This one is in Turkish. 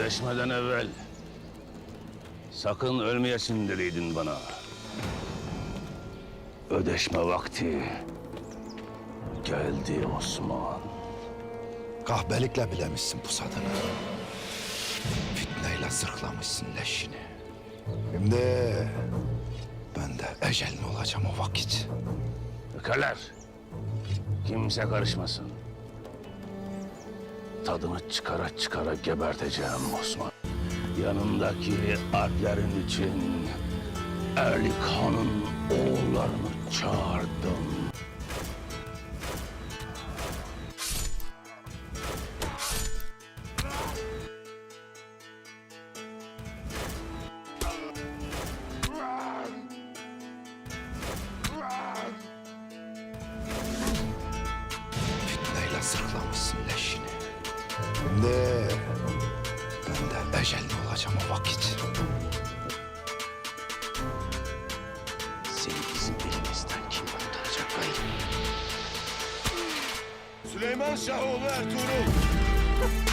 Ödeşmeden evvel sakın ölmeyesin dediydin bana. Ödeşme vakti geldi Osman. Kahpelikle bilemişsin pusadını. Fitneyle zırhlamışsın leşini. Şimdi ben de ecelin olacağım o vakit. Ökeler, kimse karışmasın. Tadını çıkara çıkara geberteceğim Osman. Yanındaki alplerin için Erlik Han'ın oğullarını çağırdım. Fitneyle zırhlamışsın leşini. Şimdi ben de ecelin olacağım o vakit. Seni bizim elimizden kim kurtaracak bey? Süleyman Şahoğlu Ertuğrul.